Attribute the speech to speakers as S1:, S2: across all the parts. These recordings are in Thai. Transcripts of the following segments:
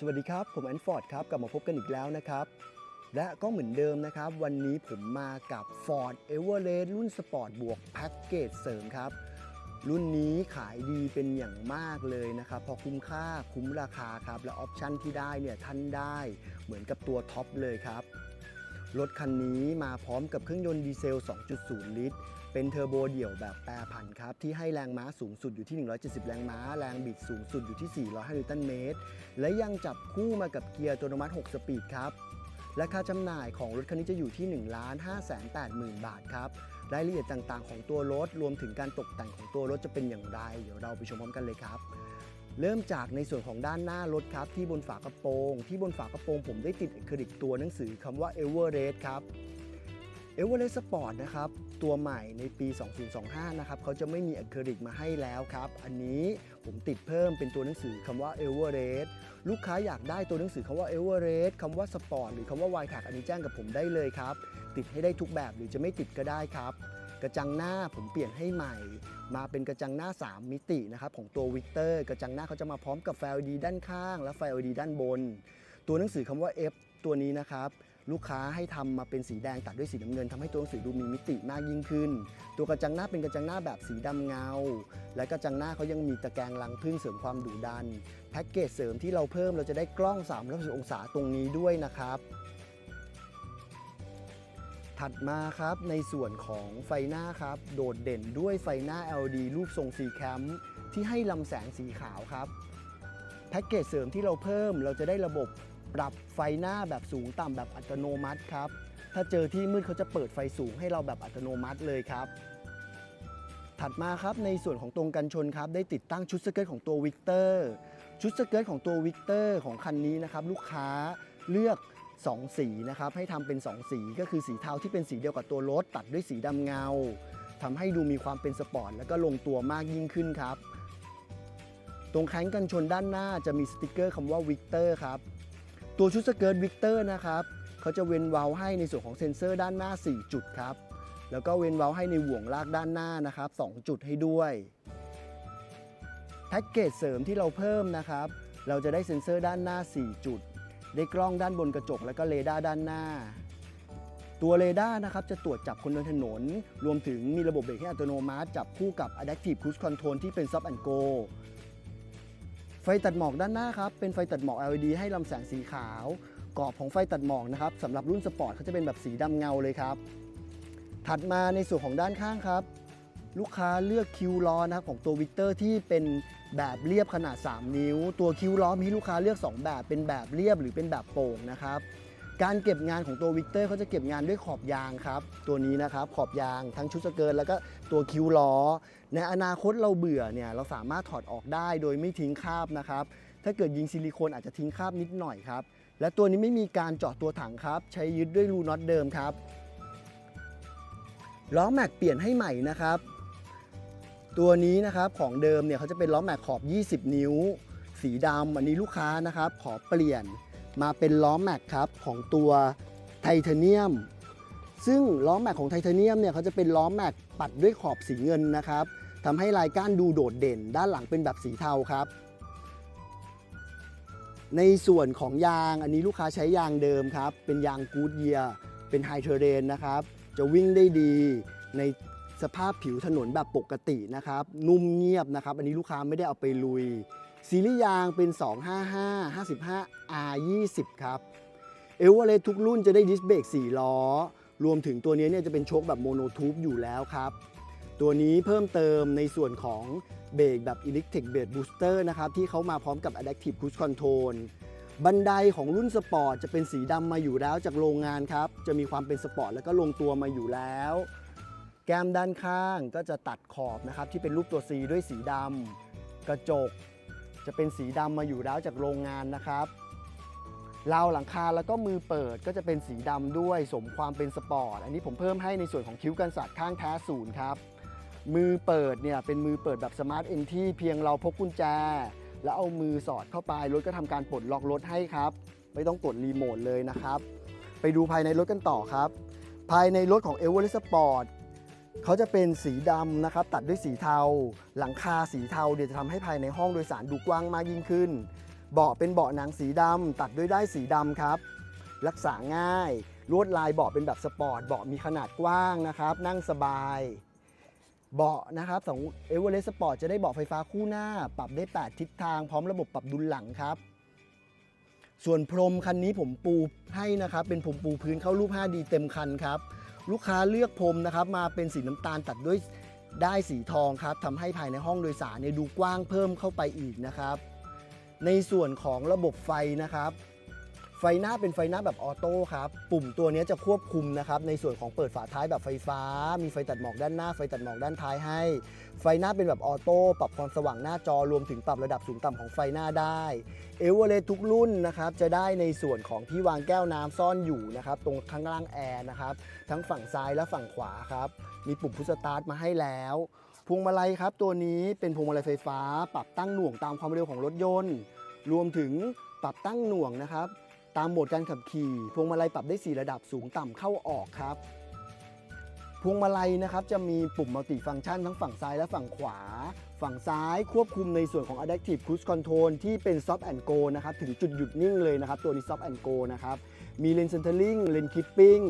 S1: สวัสดีครับ ผมแอนฟอร์ดครับ กลับมาพบกันอีกแล้วนะครับ และก็เหมือนเดิมนะครับ วันนี้ผมมากับ Ford Everest รุ่นสปอร์ตบวกแพ็กเกจเสริมครับ รุ่นนี้ขายดีเป็นอย่างมากเลยนะครับ พอคุ้มค่าคุ้มราคาครับ และออปชั่นที่ได้เนี่ยท่านได้เหมือนกับตัวท็อปเลยครับ รถคันนี้มาพร้อมกับเครื่องยนต์ดีเซล 2.0 ลิตร เป็นเทอร์โบเดี่ยวแบบแปรผันครับ ที่ให้แรงม้าสูงสุดอยู่ที่ 170 แรงม้า แรงบิดสูงสุดอยู่ที่ 405 นิวตันเมตร และยังจับคู่มากับเกียร์อัตโนมัติ 6 สปีดครับและค่าจำหน่ายของรถคันนี้จะอยู่ที่ 1 5 8 0 0 0 0 บาทครับ รายละเอียดต่างๆ ของตัวรถรวมถึงการตกแต่งของตัวรถจะเป็นอย่างไร เดี๋ยวเราไปชมพร้อมกันเลยครับ เริ่มจากในส่วนของด้านหน้ารถครับ ที่บนฝากระโปรง ที่บนฝากระโปรงผมได้ติดอะคริลิกตัวหนังสือคำว่า Everest ครับ Everest Sport นะครับตัวใหม่ในปี 2025 นะครับเขาจะไม่มีอะคริลิกมาให้แล้วครับ อันนี้ผมติดเพิ่มเป็นตัวหนังสือคำว่า Everest ลูกค้าอยากได้ตัวหนังสือคำว่า Everest คำว่า Sport หรือคำว่า y t a g อันนี้แจ้งกับผมได้เลยครับ ติดให้ได้ทุกแบบหรือจะไม่ติดก็ได้ครับ กระจังหน้าผมเปลี่ยนให้ใหม่ มาเป็นกระจังหน้า 3 มิตินะครับของตัววิกเตอร์กระจังหน้าเขาจะมาพร้อมกับไฟ LED ด้านข้าง และไฟ LED ด้านบน ตัวหนังสือคำว่า F ตัวนี้นะครับลูกค้าให้ทำมาเป็นสีแดงตัดด้วยสีน้ำเงินทำให้ตัวหนังสือดูมีมิติมากยิ่งขึ้น ตัวกระจังหน้าเป็นกระจังหน้าแบบสีดำเงา และกระจังหน้าเขายังมีตะแกรงรังพึ่งเสริมความดุดัน แพ็กเกจเสริมที่เราเพิ่มเราจะได้กล้อง360องศาตรงนี้ด้วยนะครับ ถัดมาครับในส่วนของไฟหน้าครับ โดดเด่นด้วยไฟหน้า LED รูปทรงสีแคมที่ให้ลำแสงสีขาวครับแพ็กเกจเสริมที่เราเพิ่มเราจะได้ระบบปรับไฟหน้าแบบสูงต่ำแบบอัตโนมัติครับ ถ้าเจอที่มืดเขาจะเปิดไฟสูงให้เราแบบอัตโนมัติเลยครับ ถัดมาครับในส่วนของตรงกันชนครับ ได้ติดตั้งชุดสเกิร์ตของตัววิกเตอร์ชุดสเกิร์ตของตัววิกเตอร์ของคันนี้นะครับ ลูกค้าเลือก 2 สีนะครับให้ทำเป็น 2 สีก็คือสีเทาที่เป็นสีเดียวกับตัวรถตัดด้วยสีดำเงาทำให้ดูมีความเป็นสปอร์ตแล้วก็ลงตัวมากยิ่งขึ้นครับ ตรงแข้งกันชนด้านหน้าจะมีสติกเกอร์คำว่าวิกเตอร์ครับตัวชุดสเกิร์ตวิกเตอร์นะครับเขาจะเว้นเว้าให้ในส่วนของเซ็นเซอร์ด้านหน้า 4 จุดครับแล้วก็เว้นเว้าให้ในห่วงลากด้านหน้านะครับ2จุดให้ด้วยแพ็กเกจเสริมที่เราเพิ่มนะครับ เราจะได้เซ็นเซอร์ด้านหน้า 4 จุด ได้กล้องด้านบนกระจก แล้วก็เรดาร์ด้านหน้า ตัวเรดาร์นะครับจะตรวจจับคนเดินถนน รวมถึงมีระบบเบรกให้อัตโนมัติจับคู่กับ Adaptive Cruise Control ที่เป็น Stop and Go ไฟตัดหมอกด้านหน้าครับเป็นไฟตัดหมอก LED ให้ลำแสงสีขาวกรอบของไฟตัดหมอกนะครับสำหรับรุ่นสปอร์ตเขาจะเป็นแบบสีดำเงาเลยครับ ถัดมาในส่วนของด้านข้างครับ ลูกค้าเลือกคิวล้อนะครับของตัววิกเตอร์ที่เป็นแบบเรียบขนาด 3 นิ้ว ตัวคิวล้อมีลูกค้าเลือก 2 แบบเป็นแบบเรียบหรือเป็นแบบโป่งนะครับการเก็บงานของตัววิกเตอร์เขาจะเก็บงานด้วยขอบยางครับตัวนี้นะครับขอบยางทั้งชุดสเกิร์ตแล้วก็ตัวคิวล้อ ในอนาคตเราเบื่อเนี่ยเราสามารถถอดออกได้โดยไม่ทิ้งคราบนะครับถ้าเกิดยิงซิลิโคนอาจจะทิ้งคราบนิดหน่อยครับและตัวนี้ไม่มีการเจาะตัวถังครับ ใช้ยึดด้วยรูน็อตเดิมครับล้อแม็กเปลี่ยนให้ใหม่นะครับ ตัวนี้นะครับของเดิมเนี่ยเขาจะเป็นล้อแม็กขอบ 20 นิ้ว สีดำอันนี้ลูกค้านะครับขอเปลี่ยนมาเป็นล้อแม็กครับของตัวไทเทเนียม ซึ่งล้อแม็กของไทเทเนียมเนี่ยเขาจะเป็นล้อแม็กปัดด้วยขอบสีเงินนะครับทำให้ลายก้านดูโดดเด่น ด้านหลังเป็นแบบสีเทาครับ ในส่วนของยางอันนี้ลูกค้าใช้ยางเดิมครับ เป็นยางกูดเยียเป็นไฮเทอร์เรนนะครับ จะวิ่งได้ดีใน สภาพผิวถนนแบบปกตินะครับ นุ่มเงียบนะครับ อันนี้ลูกค้าไม่ได้เอาไปลุย ซีรีส์ยางเป็น 255 55 R20 ครับเอเวอเรสทุกรุ่นจะได้ดิสเบรก4 ล้อ รวมถึงตัวนี้เนี่ยจะเป็นโชคแบบโมโนทูบอยู่แล้วครับ ตัวนี้เพิ่มเติมในส่วนของเบรกแบบ Electric Brake Booster นะครับที่เขามาพร้อมกับ Adaptive Cruise Control บันไดของรุ่นสปอร์ตจะเป็นสีดำมาอยู่แล้วจากโรงงานครับ จะมีความเป็นสปอร์ตแล้วก็ลงตัวมาอยู่แล้ว แก้มด้านข้างก็จะตัดขอบนะครับที่เป็นรูปตัว C ด้วยสีดำกระจก จะเป็นสีดำมาอยู่แล้วจากโรงงานนะครับราวหลังคาแล้วก็มือเปิดก็จะเป็นสีดำด้วยสมความเป็นสปอร์ต อันนี้ผมเพิ่มให้ในส่วนของคิ้วกันสาดข้างแท้ศูนย์ครับ มือเปิดเนี่ยเป็นมือเปิดแบบสมาร์ทเอนที่เพียงเราพกกุญแจ แล้วเอามือสอดเข้าไปรถก็ทำการปลดล็อกรถให้ครับ ไม่ต้องกดรีโมทเลยนะครับ ไปดูภายในรถกันต่อครับ ภายในรถของ e v e r e s t Sport เขาจะเป็นสีดำนะครับตัดด้วยสีเทา หลังคาสีเทาเดี๋ยวจะทำให้ภายในห้องโดยสารดูกว้างมากยิ่งขึ้น เบาะเป็นเบาะหนังสีดำตัดด้วยได้สีดำครับ รักษาง่าย ลวดลายเบาะเป็นแบบสปอร์ตเบาะมีขนาดกว้างนะครับ นั่งสบาย เบาะนะครับของเอเวอเรสต์สปอร์ตจะได้เบาะไฟฟ้าคู่หน้า ปรับได้ 8 ทิศทางพร้อมระบบปรับดุลหลังครับส่วนพรมคันนี้ผมปูให้นะครับ เป็นผมปูพื้นเข้ารูป 5D เต็มคันครับ ลูกค้าเลือกพรมนะครับมาเป็นสีน้ำตาลตัดด้วยได้สีทองครับทำให้ภายในห้องโดยสารเนี่ยดูกว้างเพิ่มเข้าไปอีกนะครับ ในส่วนของระบบไฟนะครับ ไฟหน้าเป็นไฟหน้าแบบออโต้ครับ ปุ่มตัวนี้จะควบคุมนะครับในส่วนของเปิดฝาท้ายแบบไฟฟ้า มีไฟตัดหมอกด้านหน้า ไฟตัดหมอกด้านท้ายให้ ไฟหน้าเป็นแบบออโต้ปรับความสว่างหน้าจอรวมถึงปรับระดับสูงต่ำของไฟหน้าได้เอเวอเรทุกรุ่นนะครับจะได้ในส่วนของที่วางแก้วน้ำซ่อนอยู่นะครับตรงข้างล่างแอร์นะครับทั้งฝั่งซ้ายและฝั่งขวาครับมีปุ่มพุชสตาร์ทมาให้แล้วพวงมาลัยครับตัวนี้เป็นพวงมาลัยไฟฟ้า ปรับตั้งหน่วงตามความเร็วของรถยนต์ รวมถึงปรับตั้งหน่วงนะครับ ตามโหมดการขับขี่พวงมาลัยปรับได้ 4 ระดับสูงต่ำเข้าออกครับ พวงมาลัยนะครับจะมีปุ่มมัลติฟังก์ชันทั้งฝั่งซ้ายและฝั่งขวา ฝั่งซ้ายควบคุมในส่วนของ Adaptive Cruise Control ที่เป็น Stop and Go นะครับถึงจุดหยุดนิ่งเลยนะครับตัวนี้ Stop and Go นะครับมี Lane Centering Lane Keeping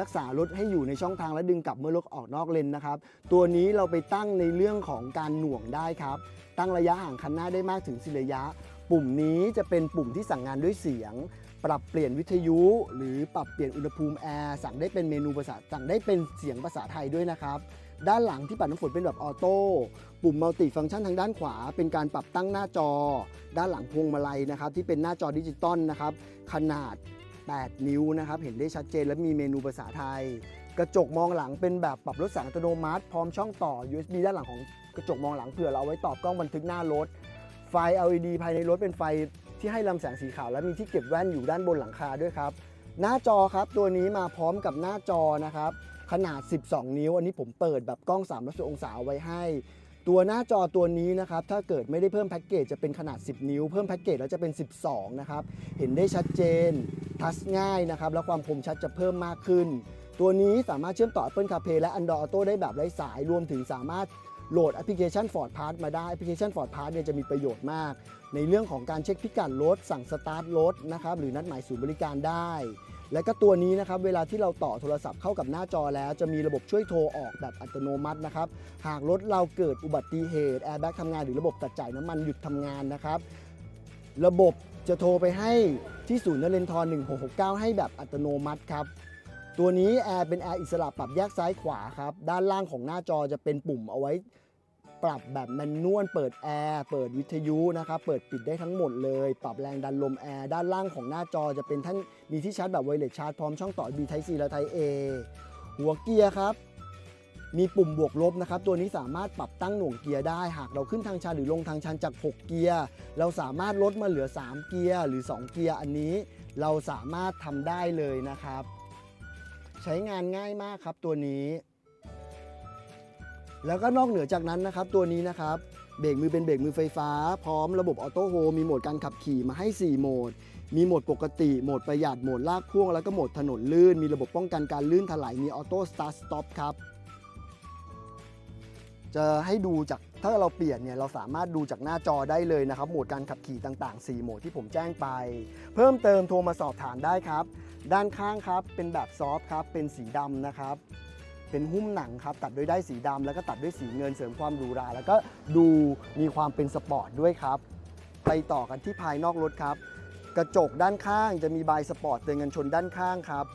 S1: รักษารถให้อยู่ในช่องทางและดึงกลับเมื่อรถออกนอกเลนนะครับ ตัวนี้เราไปตั้งในเรื่องของการหน่วงได้ครับ ตั้งระยะห่างคันหน้าได้มากถึง4ระยะ ปุ่มนี้จะเป็นปุ่มที่สั่งงานด้วยเสียง ปรับเปลี่ยนวิทยุ หรือปรับเปลี่ยนอุณหภูมิแอร์สั่งได้เป็นเมนูภาษาสั่งได้เป็นเสียงภาษาไทยด้วยนะครับ ด้านหลังที่ปัดน้ำฝนเป็นแบบออโต้ปุ่มมัลติฟังก์ชันทางด้านขวา เป็นการปรับตั้งหน้าจอ ด้านหลังพวงมาลัยนะครับ ที่เป็นหน้าจอดิจิตอลนะครับ ขนาด 8 นิ้วนะครับ เห็นได้ชัดเจนและมีเมนูภาษาไทย กระจกมองหลังเป็นแบบปรับลดแสงอัตโนมัติ พร้อมช่องต่อ USB ด้านหลังของกระจกมองหลังเผื่อเราเอาไว้ตอบกล้องบันทึกหน้ารถไฟ LED ภายในรถเป็นไฟ ที่ให้ลำแสงสีขาวและมีที่เก็บแว่นอยู่ด้านบนหลังคาด้วยครับ หน้าจอครับตัวนี้มาพร้อมกับหน้าจอนะครับ ขนาด 12 นิ้ว อันนี้ผมเปิดแบบกล้อง360องศาเอาไว้ให้ ตัวหน้าจอตัวนี้นะครับถ้าเกิดไม่ได้เพิ่มแพ็กเกจจะเป็นขนาด 10 นิ้ว เพิ่มแพ็กเกจแล้วจะเป็น 12 นะครับ เห็นได้ชัดเจน ทัชง่ายนะครับแล้วความคมชัดจะเพิ่มมากขึ้น ตัวนี้สามารถเชื่อมต่อ Apple CarPlay และ Android Auto ได้แบบไร้สายรวมถึงสามารถ โหลดแอปพลิเคชัน Ford Pass มาได้แอปพลิเคชัน Ford Pass เนี่ยจะมีประโยชน์มาก ในเรื่องของการเช็คพิกัดรถ สั่งสตาร์ทรถนะครับหรือนัดหมายศูนย์บริการได้ และก็ตัวนี้นะครับเวลาที่เราต่อโทรศัพท์เข้ากับหน้าจอแล้ว จะมีระบบช่วยโทรออกแบบอัตโนมัตินะครับหากรถเราเกิดอุบัติเหตุแอร์แบ็กทำงานหรือระบบตัดจ่ายน้ำมันหยุดทำงานนะครับระบบจะโทรไปให้ที่ศูนย์นเรนทร1669 ให้แบบอัตโนมัติครับ ตัวนี้แอร์เป็นแอร์อิสระปรับแยกซ้ายขวาครับ ด้านล่างของหน้าจอจะเป็นปุ่มเอาไว้ ปรับแบบแมนนวลเปิดแอร์เปิดวิทยุนะครับเปิดปิดได้ทั้งหมดเลย ปรับแรงดันลมแอร์ด้านล่างของหน้าจอจะเป็นท่านมีที่ชาร์จแบบไวเลสชาร์จพร้อมช่องต่อ B Type C และ Type A หัวเกียร์ครับมีปุ่มบวกลบนะครับ ตัวนี้สามารถปรับตั้งหน่วงเกียร์ได้ หากเราขึ้นทางชันหรือลงทางชันจาก 6 เกียร์ เราสามารถลดมาเหลือ 3 เกียร์หรือ 2 เกียร์อันนี้ เราสามารถทำได้เลยนะครับ ใช้งานง่ายมากครับตัวนี้ แล้วก็นอกเหนือจากนั้นนะครับ ตัวนี้นะครับเบรกมือเป็นเบรกมือไฟฟ้า พร้อมระบบออโต้โฮมีโหมดการขับขี่มาให้ 4 โหมด มีโหมดปกติโหมดประหยัดโหมดลากพ่วง แล้วก็โหมดถนนลื่น มีระบบป้องกันการลื่นถลายมีออโต้สตาร์ทสต็อปครับจะให้ดูจากถ้าเราเปลี่ยนเนี่ยเราสามารถดูจากหน้าจอได้เลยนะครับ โหมดการขับขี่ต่าง ๆ 4 โหมดที่ผมแจ้งไป เพิ่มเติมโทรมาสอบถามได้ครับ ด้านข้างครับเป็นแบบซอฟต์ครับเป็นสีดำนะครับ เป็นหุ้มหนังครับตัดด้วยได้สีดำแล้วก็ตัดด้วยสีเงินเสริมความหรูหรา แล้วก็ดูมีความเป็นสปอร์ตด้วยครับ ไปต่อกันที่ภายนอกรถครับ กระจกด้านข้างจะมีบายสปอร์ตเตือนกันชนด้านข้างครับ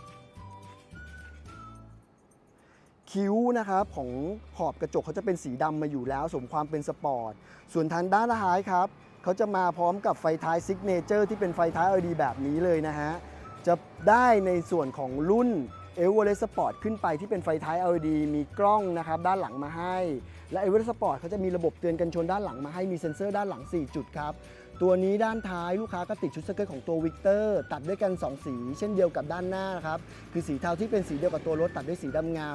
S1: คิ้วนะครับของขอบกระจกเขาจะเป็นสีดำมาอยู่แล้ว สมความเป็นสปอร์ต ส่วนทางด้านท้ายครับเขาจะมาพร้อมกับไฟท้ายซิกเนเจอร์ที่เป็นไฟท้าย LED แบบนี้เลยนะฮะ จะได้ในส่วนของรุ่น e v e r e s t Sport ขึ้นไปที่เป็นไฟท้าย LED มีกล้องนะครับด้านหลังมาให้ และ e v e r e s t Sport เขาจะมีระบบเตือนกันชนด้านหลังมาให้มีเซ็นเซอร์ด้านหลัง 4 จุดครับ ตัวนี้ด้านท้ายลูกค้าก็ติดชุดสเกิร์ตของตัววิกเตอร์ตัดด้วยกัน 2 สี เช่นเดียวกับด้านหน้าครับ คือสีเทาที่เป็นสีเดียวกับตัวรถตัดด้วยสีดำเงา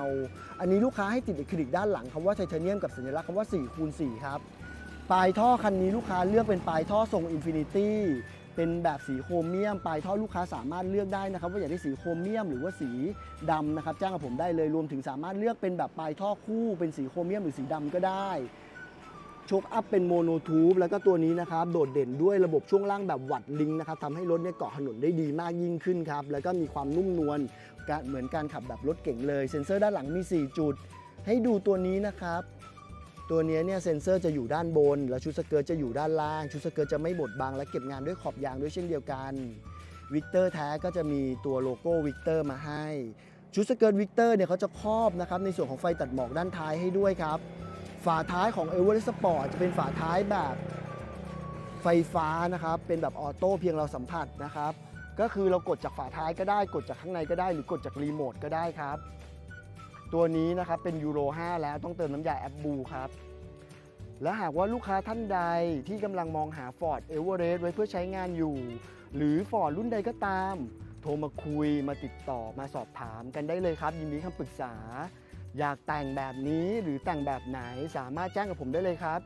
S1: อันนี้ลูกค้าให้ติดอะคริลิกด้านหลังคำว่าไทเทเนียมกับสัญลักษณ์คำว่า4คูณ4ครับปลายท่อคันนี้ลูกค้าเลือกเป็นปลายท่อทรงอินฟินิตี้ เป็นแบบสีโครเมียมปลายท่อลูกค้าสามารถเลือกได้นะครับว่าอยากได้สีโครเมียมหรือว่าสีดำนะครับจ้างกับผมได้เลยรวมถึงสามารถเลือกเป็นแบบปลายท่อคู่เป็นสีโครเมียมหรือสีดำก็ได้โชคอัพเป็นโมโนทูบแล้วก็ตัวนี้นะครับโดดเด่นด้วยระบบช่วงล่างแบบวัดลิงนะครับทำให้รถเนี่ยเกาะถนนได้ดีมากยิ่งขึ้นครับ แล้วก็มีความนุ่มนวลเหมือนการขับแบบรถเก่งเลย เซ็นเซอร์ด้านหลังมี 4 จุด ให้ดูตัวนี้นะครับ ตัวนี้เนี่ยเซ็นเซอร์จะอยู่ด้านบน แล้วชุดสเกิร์ตจะอยู่ด้านล่าง ชุดสเกิร์ตจะไม่บดบังและเก็บงานด้วยขอบยางด้วยเช่นเดียวกันวิกเตอร์แท้ก็จะมีตัวโลโก้วิกเตอร์มาให้ ชุดสเกิร์ตวิกเตอร์เนี่ยเขาจะครอบนะครับในส่วนของไฟตัดหมอกด้านท้ายให้ด้วยครับ ฝาท้ายของ e v e r e s t Sport จะเป็นฝาท้ายแบบไฟฟ้านะครับ เป็นแบบออโต้เพียงเราสัมผัสนะครับ ก็คือเรากดจากฝาท้ายก็ได้กดจากข้างในก็ได้หรือกดจากรีโมทก็ได้ครับ ตัวนี้นะครับเป็นยูโร 5 แล้วต้องเติมน้ำยาแอปบูครับและหากว่าลูกค้าท่านใดที่กำลังมองหา Ford Everest ไว้เพื่อใช้งานอยู่ หรือ Ford รุ่นใดก็ตาม โทรมาคุยมาติดต่อมาสอบถามกันได้เลยครับ ยินดีคำปรึกษา อยากแต่งแบบนี้หรือแต่งแบบไหนสามารถแจ้งกับผมได้เลยครับ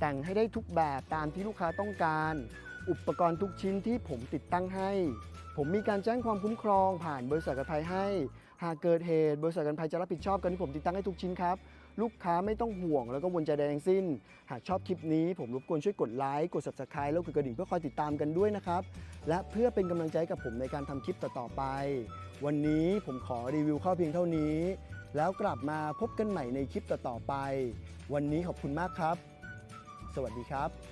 S1: แต่งให้ได้ทุกแบบตามที่ลูกค้าต้องการ อุปกรณ์ทุกชิ้นที่ผมติดตั้งให้ ผมมีการแจ้งความคุ้มครองผ่านบริษัทกันภัยให้ หากเกิดเหตุ บริษัทกันภัยจะรับผิดชอบกันที่ผมติดตั้งให้ทุกชิ้นครับ ลูกค้าไม่ต้องห่วงแล้วก็วนใจใดทั้งสิ้น หากชอบคลิปนี้ผมรบกวนช่วยกดไลค์กด subscribe แล้วกดกระดิ่งเพื่อคอยติดตามกันด้วยนะครับ และเพื่อเป็นกำลังใจกับผมในการทำคลิปต่อๆไป วันนี้ผมขอรีวิวข้าเพียงเท่านี้ แล้วกลับมาพบกันใหม่ในคลิปต่อๆไป วันนี้ขอบคุณมากครับ สวัสดีครับ